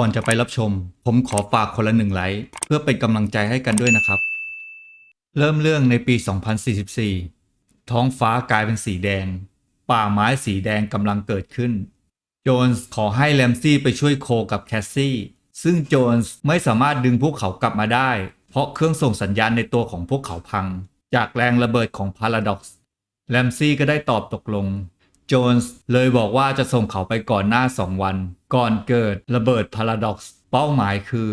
ก่อนจะไปรับชม ผมขอฝากคนละหนึ่งไลค์เพื่อเป็นกำลังใจให้กันด้วยนะครับ เริ่มเรื่องในปี 2044 ท้องฟ้ากลายเป็นสีแดง ป่าไม้สีแดงกำลังเกิดขึ้น โจนส์ขอให้แรมซี่ไปช่วยโคกับแคสซี่ ซึ่งโจนส์ไม่สามารถดึงพวกเขากลับมาได้ เพราะเครื่องส่งสัญญาณในตัวของพวกเขาพัง จากแรงระเบิดของพาราด็อกซ์แรมซี่ก็ได้ตอบตกลง โจนส์เลยบอกว่าจะส่งเขาไปก่อนหน้า 2 วัน ก่อนเกิดระเบิดพาราด็อกซ์เป้าหมายคือ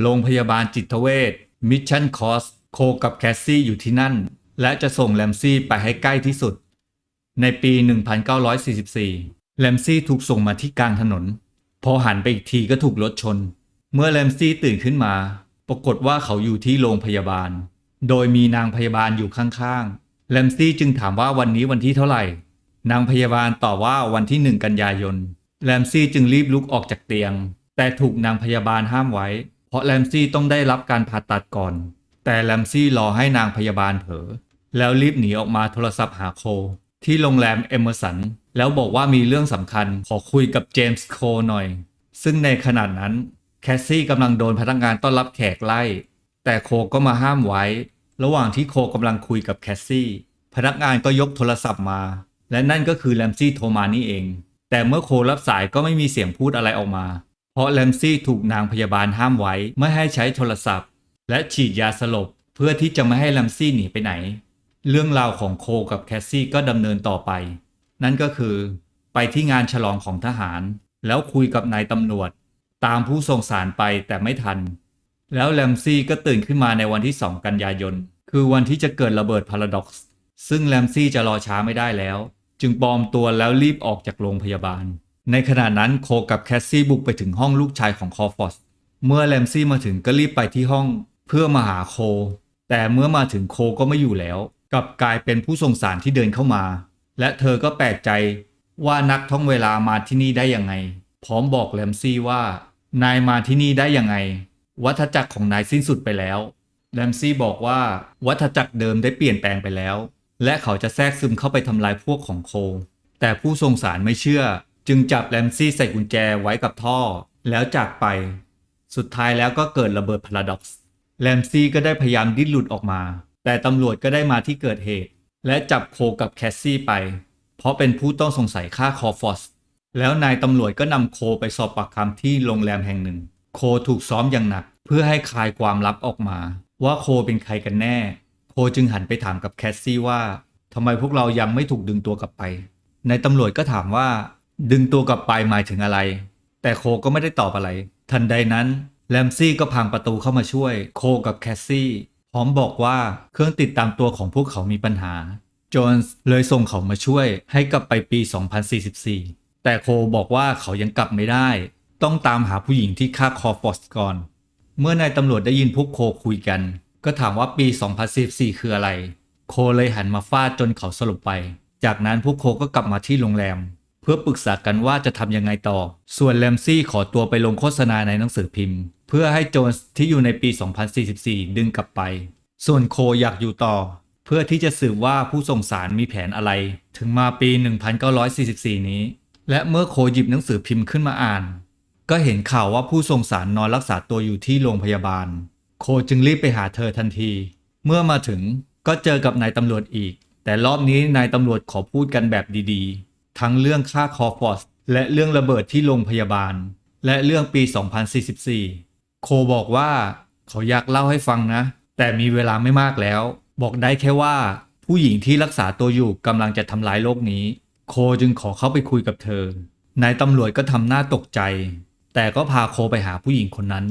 โรงพยาบาลจิตเวชมิชชั่นคอสโคกับแคสซี่อยู่ที่นั่น และจะส่งแรมซี่ไปให้ใกล้ที่สุด ในปี 1944แรมซี่ถูกส่งมาที่กลางถนน พอหันไปอีกทีก็ถูกรถชน เมื่อแรมซี่ตื่นขึ้นมา ปรากฏว่าเขาอยู่ที่โรงพยาบาล โดยมีนางพยาบาลอยู่ข้างๆแรมซี่จึงถามว่าวันนี้วันที่เท่าไหร่ นางพยาบาลตอบว่าวันที่หนึ่งกันยายน แรมซี่จึงรีบลุกออกจากเตียง แต่ถูกนางพยาบาลห้ามไว้ เพราะแรมซี่ต้องได้รับการผ่าตัดก่อน แต่แรมซี่รอให้นางพยาบาลเผลอแล้วรีบหนีออกมาโทรศัพท์หาโค ที่โรงแรมเอมเมอร์สัน แล้วบอกว่ามีเรื่องสำคัญขอคุยกับเจมส์โคหน่อย ซึ่งในขณะนั้นแคสซี่กำลังโดนพนักงานต้อนรับแขกไล่ แต่โคก็มาห้ามไว้ ระหว่างที่โคกำลังคุยกับแคสซี่ พนักงานก็ยกโทรศัพท์มา และนั่นก็คือแรมซี่โทรมานี่เอง แต่เมื่อโครับสายก็ไม่มีเสียงพูดอะไรออกมา เพราะแรมซี่ถูกนางพยาบาลห้ามไว้ไม่ให้ใช้โทรศัพท์ และฉีดยาสลบเพื่อที่จะไม่ให้แรมซี่หนีไปไหน เรื่องราวของโคกับแคสซี่ก็ดำเนินต่อไป นั่นก็คือไปที่งานฉลองของทหาร แล้วคุยกับนายตำรวจ ตามผู้ส่งสารไปแต่ไม่ทัน แล้วแรมซี่ก็ตื่นขึ้นมาในวันที่ 2 กันยายน คือวันที่จะเกิดระเบิดพาราด็อกซ์ซึ่งแรมซี่จะรอช้าไม่ได้แล้ว จึงปลอมตัวแล้วรีบออกจากโรงพยาบาล ในขณะนั้นโคกับแคสซี่บุกไปถึงห้องลูกชายของคอฟอสเมื่อแรมซี่มาถึงก็รีบไปที่ห้องเพื่อมาหาโค แต่เมื่อมาถึงโคก็ไม่อยู่แล้ว กลับกลายเป็นผู้ส่งสารที่เดินเข้ามา และเธอก็แปลกใจว่านักท่องเวลามาที่นี่ได้ยังไง พร้อมบอกแรมซี่ว่า นายมาที่นี่ได้ยังไง วัฏจักรของนายสิ้นสุดไปแล้วแรมซี่บอกว่าวัฏจักรเดิมได้เปลี่ยนแปลงไปแล้ว และเขาจะแทรกซึมเข้าไปทำลายพวกของโคแต่ผู้ทรงสารไม่เชื่อ จึงจับแรมซี่ใส่กุญแจไว้กับท่อ แล้วจากไป สุดท้ายแล้วก็เกิดระเบิดพาราด็อกซ์แรมซี่ก็ได้พยายามดิ้นหลุดออกมา แต่ตำรวจก็ได้มาที่เกิดเหตุ และจับโคกับแคสซี่ไป เพราะเป็นผู้ต้องสงสัยฆ่าคอฟอสแล้วนายตำรวจก็นำโคไปสอบปากคำที่โรงแรมแห่งหนึ่ง โคถูกซ้อมอย่างหนัก เพื่อให้คลายความลับออกมา ว่าโคเป็นใครกันแน่ โคจึงหันไปถามกับแคสซี่ว่าทำไมพวกเรายังไม่ถูกดึงตัวกลับไป นายตำรวจก็ถามว่า ดึงตัวกลับไปหมายถึงอะไร แต่โคก็ไม่ได้ตอบอะไร ทันใดนั้นแรมซี่ก็พังประตูเข้ามาช่วย โคกับแคสซี่พร้อมบอกว่าเครื่องติดตามตัวของพวกเขามีปัญหาโจนส์เลยส่งเขามาช่วยให้กลับไปปี 2044 แต่โคบอกว่าเขายังกลับไม่ได้ ต้องตามหาผู้หญิงที่ฆ่าคอฟอสก่อน เมื่อนายตำรวจได้ยินพวกโคคุยกัน ก็ถามว่าปี 2044คืออะไร โคเลยหันมาฟาดจนเขาสลบไป จากนั้นพวกโคก็กลับมาที่โรงแรม เพื่อปรึกษากันว่าจะทำยังไงต่อ ส่วนแรมซี่ขอตัวไปลงโฆษณาในหนังสือพิมพ์ เพื่อให้โจนส์ที่อยู่ในปี 2044 ดึงกลับไป ส่วนโคอยากอยู่ต่อ เพื่อที่จะสืบว่าผู้ส่งสารมีแผนอะไร ถึงมาปี 1944 นี้ และเมื่อโคหยิบหนังสือพิมพ์ขึ้นมาอ่าน ก็เห็นข่าวว่าผู้ส่งสารนอนรักษาตัวอยู่ที่โรงพยาบาล โคจึงรีบไปหาเธอทันที เมื่อมาถึงก็เจอกับนายตำรวจอีก แต่รอบนี้นายตำรวจขอพูดกันแบบดีๆ ทั้งเรื่องค่าคอฟอสและเรื่องระเบิดที่โรงพยาบาล และเรื่องปี 2044 โคบอกว่าเขาอยากเล่าให้ฟังนะ แต่มีเวลาไม่มากแล้ว บอกได้แค่ว่าผู้หญิงที่รักษาตัวอยู่กำลังจะทำร้ายโลกนี้ โคจึงขอเข้าไปคุยกับเธอนายตำรวจก็ทำหน้าตกใจ แต่ก็พาโคไปหาผู้หญิงคนนั้น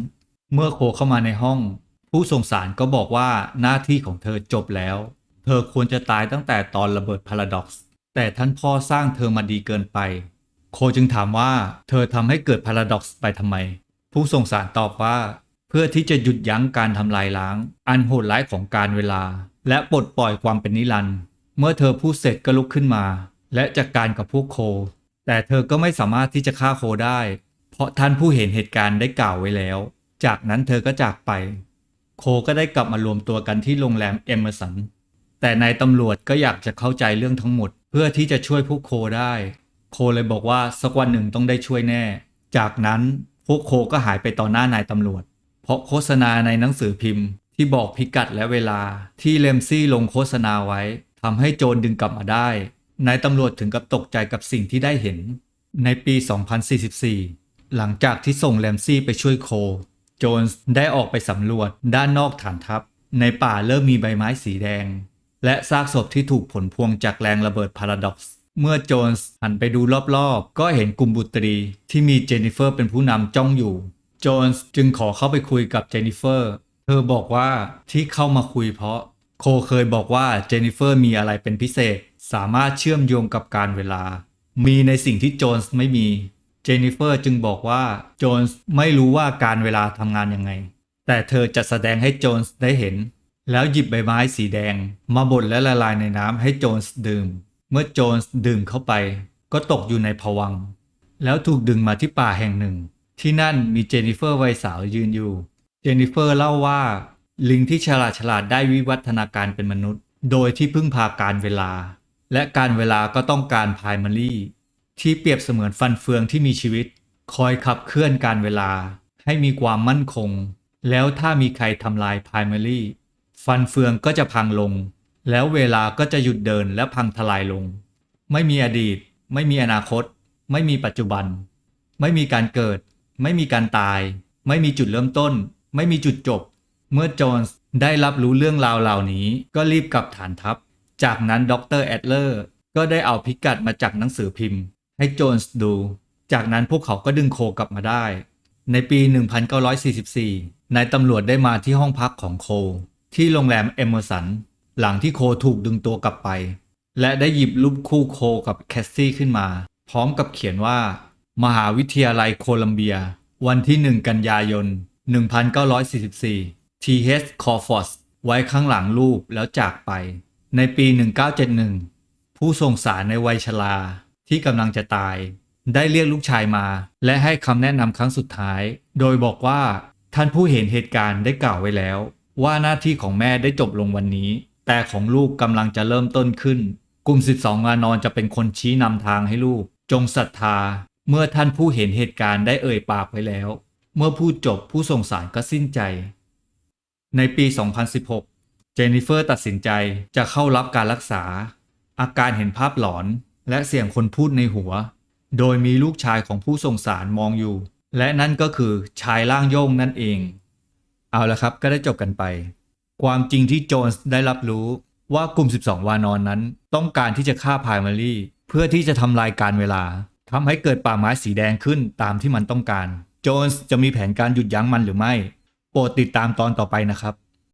เมื่อโคเข้ามาในห้อง ผู้ส่งสารก็บอกว่าหน้าที่ของเธอจบแล้ว เธอควรจะตายตั้งแต่ตอนระเบิดพาราด็อกซ์แต่ท่านพ่อสร้างเธอมาดีเกินไป โคจึงถามว่าเธอทำให้เกิดพาราด็อกซ์ไปทำไม ผู้ส่งสารตอบว่า เพื่อที่จะหยุดยั้งการทำลายล้าง อันโหดร้ายของการเวลา และปลดปล่อยความเป็นนิรันดร์เมื่อเธอพูดเสร็จก็ลุกขึ้นมา และจัดการกับพวกโค แต่เธอก็ไม่สามารถที่จะฆ่าโคได้ เพราะท่านผู้เห็นเหตุการณ์ได้กล่าวไว้แล้ว จากนั้นเธอก็จากไป โคก็ได้กลับมารวมตัวกันที่โรงแรมเอมเมอร์สัน แต่นายตำรวจก็อยากจะเข้าใจเรื่องทั้งหมด เพื่อที่จะช่วยพวกโคได้ โคเลยบอกว่าสักวันหนึ่งต้องได้ช่วยแน่ จากนั้นพวกโคก็หายไปต่อหน้านายตำรวจ เพราะโฆษณาในหนังสือพิมพ์ ที่บอกพิกัดและเวลาที่เลมซี่ลงโฆษณาไว้ทำให้โจรดึงกลับมาได้ นายตำรวจถึงกับตกใจกับสิ่งที่ได้เห็น ในปี 2044 หลังจากที่ส่งแรมซี่ไปช่วยโค โจนส์ได้ออกไปสำรวจด้านนอกฐานทัพ ในป่าเริ่มมีใบไม้สีแดง และซากศพที่ถูกผลพวงจากแรงระเบิดพาราด็อกซ์เมื่อโจนส์หันไปดูรอบๆ ก็เห็นกลุ่มบุตรีที่มีเจนนิเฟอร์เป็นผู้นำจ้องอยู่ โจนส์จึงขอเข้าไปคุยกับเจนนิเฟอร์ เธอบอกว่าที่เข้ามาคุยเพราะโคเคยบอกว่าเจนนิเฟอร์มีอะไรเป็นพิเศษ สามารถเชื่อมโยงกับการเวลา มีในสิ่งที่โจนส์ไม่มี จนนิเฟอร์จึงบอกว่าโจนส์ไม่รู้ว่าการเวลาทำงานยังไง แต่เธอจะแสดงให้โจนส์ได้เห็น แล้วหยิบใบไม้สีแดง มาบดและละลายในน้ำให้โจนส์ดื่ม เมื่อโจนส์ดื่มเข้าไป ก็ตกอยู่ในภวังค์แล้วถูกดึงมาที่ป่าแห่งหนึ่ง ที่นั่นมีเจนนิเฟอร์วัยสาวยืนอยู่ เจนนิเฟอร์เล่าว่า ลิงที่ฉลาดฉลาดได้วิวัฒนาการเป็นมนุษย์ โดยที่พึ่งพาการเวลา และการเวลาก็ต้องการพายมารี ที่เปรียบเสมือนฟันเฟืองที่มีชีวิต คอยขับเคลื่อนการเวลา ให้มีความมั่นคง แล้วถ้ามีใครทำลายพายมารีฟันเฟืองก็จะพังลง แล้วเวลาก็จะหยุดเดินและพังทลายลง ไม่มีอดีต ไม่มีอนาคต ไม่มีปัจจุบัน ไม่มีการเกิด ไม่มีการตาย ไม่มีจุดเริ่มต้น ไม่มีจุดจบ เมื่อจนส์ได้รับรู้เรื่องราวเหล่านี้ก็รีบกลับฐานทัพ จากนั้นดรแอดเลอร์ก็ได้เอาพิกัดมาจากหนังสือพิมพ์ ให้โจนส์ดู จากนั้นพวกเขาก็ดึงโคกลับมาได้ ในปี 1944 นายตำรวจได้มาที่ห้องพักของโค ที่โรงแรมเอมเมอร์สัน หลังที่โคถูกดึงตัวกลับไป และได้หยิบรูปคู่โคกับแคสซี่ขึ้นมา พร้อมกับเขียนว่า มหาวิทยาลัยโคลัมเบีย วันที่ 1 กันยายน 1944 T.H. Crawford ไว้ข้างหลังรูปแล้วจากไป ในปี 1971 ผู้ส่งสารในวัยชรา ที่กำลังจะตาย ได้เรียกลูกชายมา และให้คำแนะนำครั้งสุดท้าย โดยบอกว่าท่านผู้เห็นเหตุการณ์ได้กล่าวไว้แล้ว ว่าหน้าที่ของแม่ได้จบลงวันนี้ แต่ของลูกกำลังจะเริ่มต้นขึ้น กลุ่ม 12 งานอนจะเป็นคนชี้นำทางให้ลูก จงศรัทธา เมื่อท่านผู้เห็นเหตุการณ์ได้เอ่ยปากไว้แล้ว เมื่อพูดจบผู้ส่งสารก็สิ้นใจ ในปี 2016 เจนนิเฟอร์ตัดสินใจจะเข้ารับการรักษา อาการเห็นภาพหลอน และเสียงคนพูดในหัว โดยมีลูกชายของผู้ส่งสารมองอยู่ และนั่นก็คือชายร่างโยงนั่นเอง เอาละครับก็ได้จบกันไป ความจริงที่โจนส์ได้รับรู้ว่ากลุ่ม 12 วานอนนั้น ต้องการที่จะฆ่าพายมารีเพื่อที่จะทำลายการเวลาทำให้เกิดป่าไม้สีแดงขึ้นตามที่มันต้องการ โจนส์จะมีแผนการหยุดยั้งมันหรือไม่ โปรดติดตามตอนต่อไปนะครับ